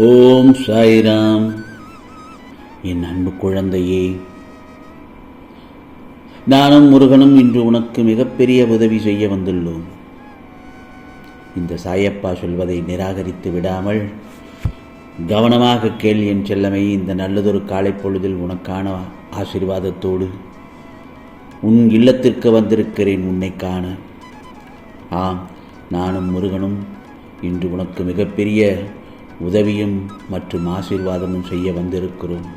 ஓம் சாய்ராம். என் அன்பு குழந்தையே நானும் முருகனும் இன்று உனக்கு மிகப்பெரிய உதவி செய்ய வந்துள்ளோம். இந்த சாயப்பா சொல்வதை நிராகரித்து விடாமல் கவனமாக கேள் என் செல்லமை இந்த நல்லதொரு காலை பொழுதில் உனக்கான ஆசீர்வாதத்தோடு உன் இல்லத்திற்கு வந்திருக்கிறேன் உன்னை காண. ஆம் நானும் முருகனும் இன்று உனக்கு மிகப்பெரிய உதவியும் மற்றும் ஆசீர்வாதமும் செய்ய வந்திருக்கிறோம்.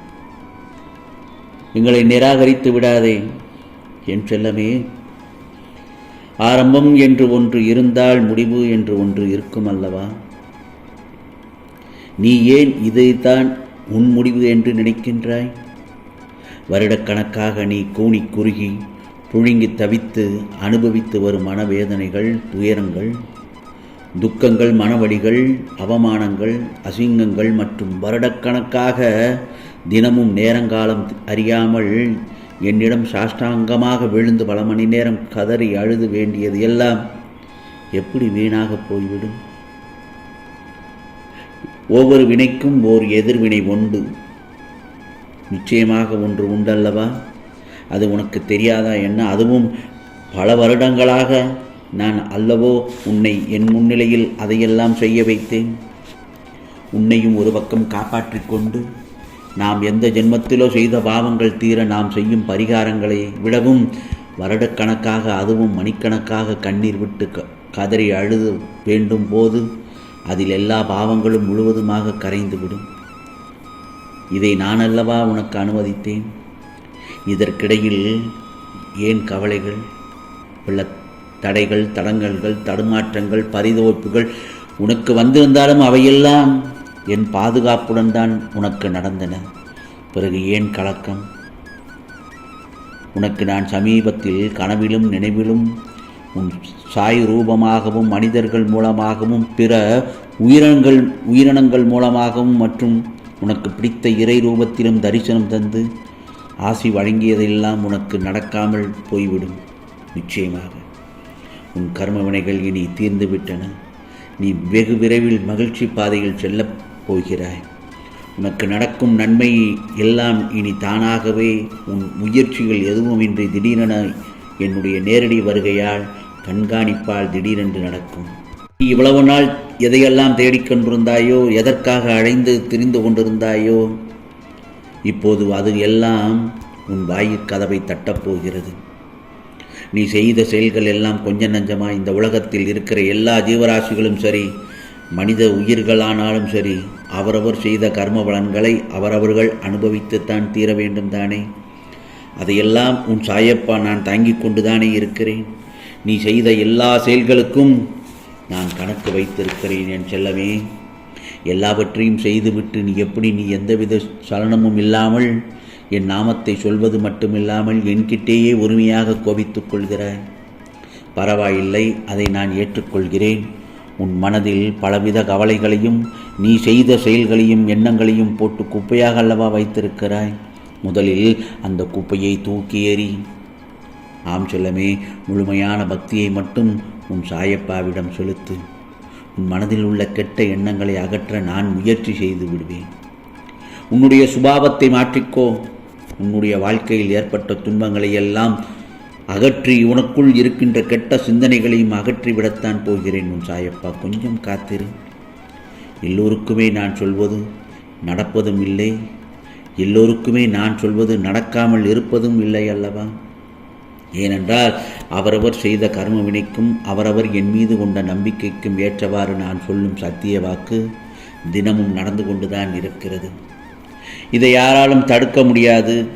எங்களை நிராகரித்து விடாதே என் செல்லமே. ஆரம்பம் என்று ஒன்று இருந்தால் முடிவு என்று ஒன்று இருக்கும் அல்லவா? நீ ஏன் இதைத்தான் உன் முடிவு என்று நினைக்கின்றாய்? வருடக்கணக்காக நீ கூனி குறுகி புழுங்கி தவித்து அனுபவித்து வரும் மனவேதனைகள் துயரங்கள் துக்கங்கள் மனவழிகள் அவமானங்கள் அசிங்கங்கள் மற்றும் வருடக்கணக்காக தினமும் நேரங்காலம் அறியாமல் என்னிடம் சாஷ்டாங்கமாக விழுந்து பல மணி நேரம் கதறி அழுது வேண்டியது எல்லாம் எப்படி வீணாக போய்விடும்? ஒவ்வொரு வினைக்கும் ஓர் எதிர்வினை உண்டு. நிச்சயமாக ஒன்று உண்டல்லவா? அது உனக்கு தெரியாதா என்ன? அதுவும் பல வருடங்களாக நான் அல்லவோ உன்னை என் முன்னிலையில் அதையெல்லாம் செய்ய வைத்தேன். உன்னையும் ஒரு பக்கம் காப்பாற்றிக் கொண்டு நாம் எந்த ஜென்மத்திலோ செய்த பாவங்கள் தீர நாம் செய்யும் பரிகாரங்களை விடவும் வருடக்கணக்காக அதுவும் மணிக்கணக்காக கண்ணீர் விட்டு க கதறி அழுது வேண்டும் போது அதில் எல்லா பாவங்களும் முழுவதுமாக கரைந்துவிடும். இதை நான் அல்லவா உனக்கு அனுமதித்தேன்? இதற்கிடையில் ஏன் கவலைகள்? உள்ள தடைகள் தடங்கல்கள் தடுமாற்றங்கள் பரிதோய்ப்புகள் உனக்கு வந்திருந்தாலும் அவையெல்லாம் என் பாதுகாப்புடன் தான் உனக்கு நடந்தன. பிறகு ஏன் கலக்கம்? உனக்கு நான் சமீபத்தில் கனவிலும் நினைவிலும் உன் சாய் ரூபமாகவும் மனிதர்கள் மூலமாகவும் பிற உயிரினங்கள் உயிரினங்கள் மூலமாகவும் மற்றும் உனக்கு பிடித்த இறை ரூபத்திலும் தரிசனம் தந்து ஆசி வழங்கியதெல்லாம் உனக்கு நடக்காமல் போய்விடும். நிச்சயமாக. உன் கர்ம வினைகள் இனி தீர்ந்து விட்டன நீ வெகு விரைவில் மகிழ்ச்சி பாதையில் செல்லப் போகிறாய். உனக்கு நடக்கும் நன்மை எல்லாம் இனி தானாகவே உன் முயற்சிகள் எதுவுமின்றி திடீரென என்னுடைய நேரடி வருகையால் கண்காணிப்பால் திடீரென்று நடக்கும். நீ இவ்வளவு நாள் எதையெல்லாம் தேடிக்கொண்டிருந்தாயோ எதற்காக அழைந்து திரிந்து கொண்டிருந்தாயோ இப்போது அது எல்லாம் உன் வாயிற் கதவை தட்டப்போகிறது நீ செய்த செயல்கள் எல்லாம் கொஞ்ச நஞ்சமா இந்த உலகத்தில் இருக்கிற எல்லா ஜீவராசிகளும் சரி மனித உயிர்களானாலும் சரி அவரவர் செய்த கர்ம பலன்களை அவரவர்கள் அனுபவித்துத்தான் தீர வேண்டும் தானே. அதையெல்லாம் உன் சாயப்பா நான் தாங்கிக் கொண்டுதானே இருக்கிறேன். நீ செய்த எல்லா செயல்களுக்கும் நான் கணக்கு வைத்திருக்கிறேன் என் செல்லமே. எல்லாவற்றையும் செய்துவிட்டு நீ எப்படி நீ எந்தவித சலனமும் இல்லாமல் என் நாமத்தை சொல்வது மட்டுமில்லாமல் என்கிட்டேயே உரிமையாக கோபித்துக் கொள்கிறாய். பரவாயில்லை அதை நான் ஏற்றுக்கொள்கிறேன். உன் மனதில் பலவித கவலைகளையும் நீ செய்த செயல்களையும் எண்ணங்களையும் போட்டு குப்பையாக அல்லவா வைத்திருக்கிறாய்? முதலில் அந்த குப்பையை தூக்கி எறி. ஆம் செல்லமே முழுமையான பக்தியை மட்டும் உன் சாயப்பாவிடம் செலுத்து. உன் மனதில் உள்ள கெட்ட எண்ணங்களை அகற்ற நான் முயற்சி செய்து விடுவேன். உன்னுடைய சுபாவத்தை மாற்றிக்கோ. உன்னுடைய வாழ்க்கையில் ஏற்பட்ட துன்பங்களை எல்லாம் அகற்றி உனக்குள் இருக்கின்ற கெட்ட சிந்தனைகளையும் அகற்றிவிடத்தான் போகிறேன் உன் சாயப்பா. கொஞ்சம் காத்திரு. எல்லோருக்குமே நான் சொல்வது நடப்பதும் இல்லை. எல்லோருக்குமே நான் சொல்வது நடக்காமல் இருப்பதும் இல்லை அல்லவா? ஏனென்றால் அவரவர் செய்த கர்ம வினைக்கும் அவரவர் என் மீது கொண்ட நம்பிக்கைக்கும் ஏற்றவாறு நான் சொல்லும் சத்திய வாக்கு தினமும் நடந்து கொண்டுதான் இருக்கிறது. இதை யாராலும் தடுக்க முடியாது.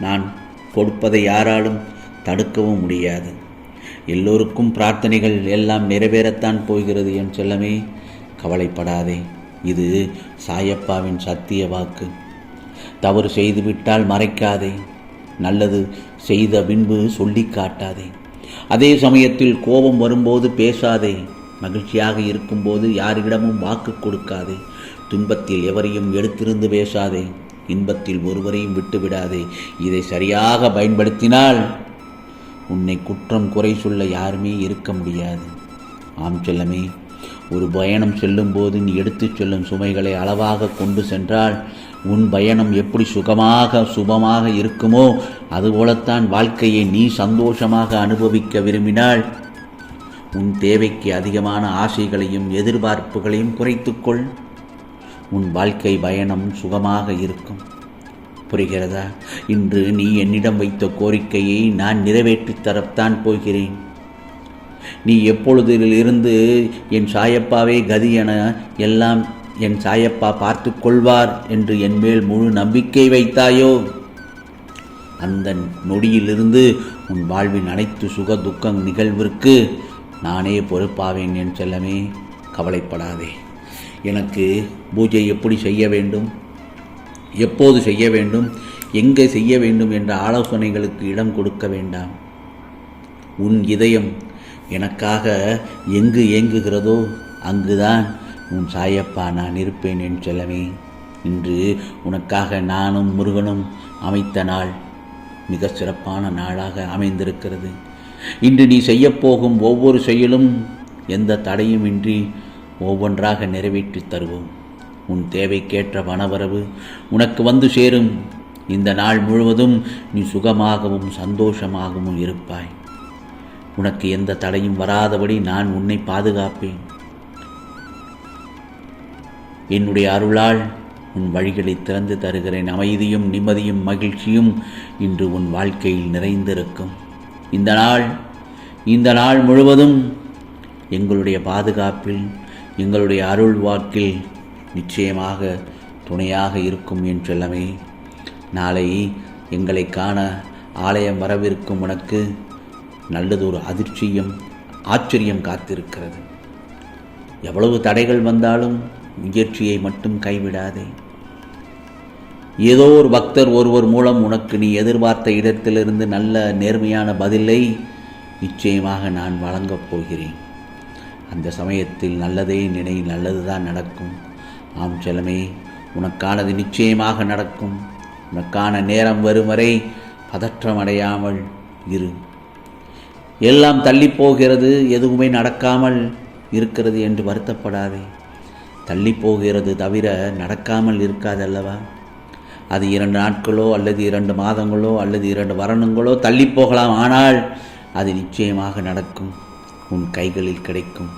நான் கொடுப்பதை யாராலும் தடுக்கவும் முடியாது. எல்லோருக்கும் பிரார்த்தனைகள் எல்லாம் நிறைவேறத்தான் போகிறது என் செல்லமே. கவலைப்படாதே. இது சாயப்பாவின் சத்திய வாக்கு. தவறு செய்துவிட்டால் மறைக்காதே. நல்லது செய்த பின்பு சொல்லி காட்டாதே. அதே சமயத்தில் கோபம் வரும்போது பேசாதே. மகிழ்ச்சியாக இருக்கும்போது யாரிடமும் வாக்கு கொடுக்காதே. துன்பத்தில் எவரையும் எடுத்திருந்து பேசாதே. இன்பத்தில் ஒருவரையும் விட்டுவிடாதே. இதை சரியாக பயன்படுத்தினால் உன்னை குற்றம் குறை சொல்ல யாருமே இருக்க முடியாது. ஆம் செல்லமே ஒரு பயணம் செல்லும்போது நீ எடுத்துச் செல்லும் சுமைகளை அளவாக கொண்டு சென்றால் உன் பயணம் எப்படி சுகமாக சுபமாக இருக்குமோ அதுபோலத்தான் வாழ்க்கையை நீ சந்தோஷமாக அனுபவிக்க விரும்பினால் உன் தேவைக்கு அதிகமான ஆசைகளையும் எதிர்பார்ப்புகளையும் குறைத்துக்கொள். உன் வாழ்க்கை பயணம் சுகமாக இருக்கும். புரிகிறதா? இன்று நீ என்னிடம் வைத்த கோரிக்கையை நான் நிறைவேற்றித் தரத்தான் போகிறேன். நீ எப்பொழுதிலிருந்து என் சாயப்பாவே கதி என எல்லாம் என் சாயப்பா பார்த்து கொள்வார் என்று என் மேல் முழு நம்பிக்கை வைத்தாயோ? அந்த நொடியிலிருந்து உன் வாழ்வின் அனைத்து சுக துக்க நிகழ்விற்கு நானே பொறுப்பாவேன் என் செல்லமே. கவலைப்படாதே. எனக்கு பூஜை எப்படி செய்ய வேண்டும்? எப்போது செய்ய வேண்டும்? எங்கே செய்ய வேண்டும் என்ற ஆலோசனைகளுக்கு இடம் கொடுக்க வேண்டாம். உன் இதயம் எனக்காக எங்கு இயங்குகிறதோ அங்குதான் உன் சாயப்பா நான் இருப்பேன் என் செலவே. இன்று உனக்காக நானும் முருகனும் அமைத்த நாள் மிக சிறப்பான நாளாக அமைந்திருக்கிறது. இன்று நீ செய்யப்போகும் ஒவ்வொரு செயலும் எந்த தடையுமின்றி ஒவ்வொன்றாக நிறைவேற்றித் தருவோம். உன் தேவைக்கேற்ற பணவரவு உனக்கு வந்து சேரும். இந்த நாள் முழுவதும் நீ சுகமாகவும் சந்தோஷமாகவும் இருப்பாய். உனக்கு எந்த தடையும் வராதபடி நான் உன்னை பாதுகாப்பேன். என்னுடைய அருளால் உன் வழிகளை திறந்து தருகிறேன். அமைதியும் நிம்மதியும் மகிழ்ச்சியும் இன்று உன் வாழ்க்கையில் நிறைந்திருக்கும். இந்த நாள் இந்த நாள் முழுவதும் எங்களுடைய பாதுகாப்பில் எங்களுடைய அருள் வாக்கில் நிச்சயமாக துணையாக இருக்கும் என் செல்லமே. நாளை எங்களை காண ஆலயம் வரவிருக்கும் உனக்கு நல்லதொரு அதிர்ச்சியும் ஆச்சரியம் காத்திருக்கிறது. எவ்வளவு தடைகள் வந்தாலும் முயற்சியை மட்டும் கைவிடாதே. ஏதோ ஒரு பக்தர் ஒருவர் மூலம் உனக்கு நீ எதிர்பார்த்த இடத்திலிருந்து நல்ல நேர்மையான பதிலை நிச்சயமாக நான் வழங்கப் போகிறேன். அந்த சமயத்தில் நல்லதே நினை நல்லதுதான் நடக்கும். ஆம் செல்லமே உனக்கானது நிச்சயமாக நடக்கும். உனக்கான நேரம் வரும் வரை பதற்றம் அடையாமல் இரு. எல்லாம் தள்ளிப்போகிறது எதுவுமே நடக்காமல் இருக்கிறது என்று வருத்தப்படாதே. தள்ளி போகிறது தவிர நடக்காமல் இருக்காதல்லவா? அது இரண்டு நாட்களோ அல்லது இரண்டு மாதங்களோ அல்லது இரண்டு வரணுங்களோ தள்ளி போகலாம் ஆனால் அது நிச்சயமாக நடக்கும். உன் கைகளில் கிடைக்கும்.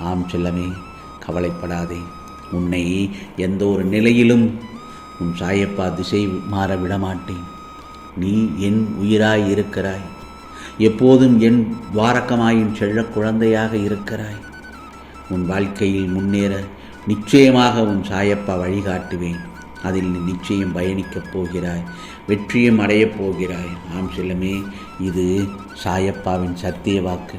ஆம் செல்லமே கவலைப்படாதே. உன்னை எந்த ஒரு நிலையிலும் உன் சாயப்பா திசை மாற விடமாட்டேன். நீ என் உயிராய் இருக்கிறாய். எப்போதும் என் துவாரகமாயின் செல்ல குழந்தையாக இருக்கிறாய். உன் வாழ்க்கையில் முன்னேற நிச்சயமாக உன் சாயப்பா வழிகாட்டுவேன். அதில் நீ நிச்சயம் பயணிக்கப் போகிறாய் வெற்றியும் அடையப் போகிறாய். ஆம் செல்லமே இது சாயப்பாவின் சத்திய வாக்கு.